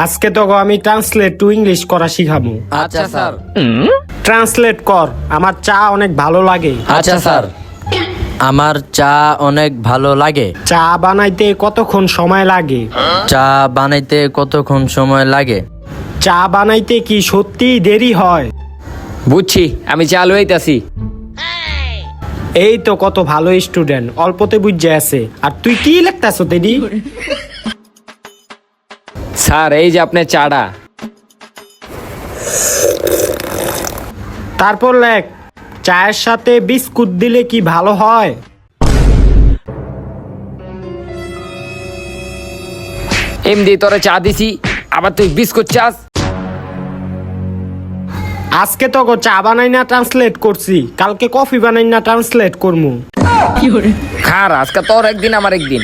আজকে তো আমি ট্রান্সলেট টু ইংলিশ করা শিখাবো। আচ্ছা স্যার। ট্রান্সলেট কর আমার চা অনেক ভালো লাগে। আচ্ছা স্যার। আমার চা অনেক ভালো লাগে। চা বানাইতে কতক্ষণ সময় লাগে? চা বানাইতে কতক্ষণ সময় লাগে? চা বানাইতে কি সত্যিই দেরি হয়? বুঝছি আমি চা হইতাছি এই তো কত ভালো স্টুডেন্ট অল্পতে বুঝে আছে। আর তুই কি লিখতেছ তেদি স্যার এই যে আপনার চাটা তারপর লেখ চায়ের সাথে বিস্কুট দিলে কি ভালো হয়? এমনি তোরে চা দিছি আবার তুই বিস্কুট চাস? আজকে তো গো চা বানাই না ট্রান্সলেট করছি। কালকে কফি বানাই না ট্রান্সলেট করমু। খার আজকে তোর একদিন আমার একদিন।